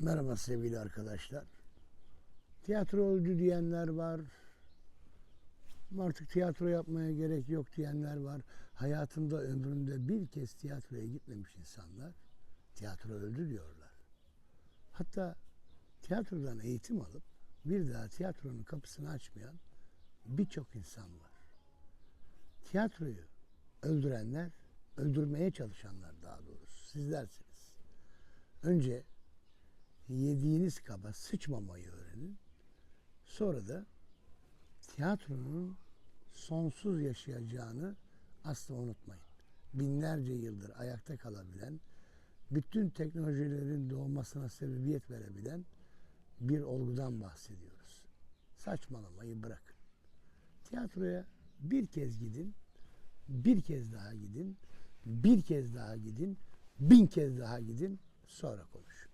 Merhaba sevgili arkadaşlar. Tiyatro öldü diyenler var. Artık tiyatro yapmaya gerek yok diyenler var. Hayatında ömründe bir kez tiyatroya gitmemiş insanlar tiyatro öldü diyorlar. Hatta tiyatrodan eğitim alıp bir daha tiyatronun kapısını açmayan birçok insan var. Tiyatroyu öldürenler, öldürmeye çalışanlar daha doğrusu sizlersiniz. Önce yediğiniz kaba sıçmamayı öğrenin. Sonra da tiyatronun sonsuz yaşayacağını asla unutmayın. Binlerce yıldır ayakta kalabilen, bütün teknolojilerin doğmasına sebebiyet verebilen bir olgudan bahsediyoruz. Saçmalamayı bırakın. Tiyatroya bir kez gidin, bir kez daha gidin, bir kez daha gidin, bin kez daha gidin, sonra konuşun.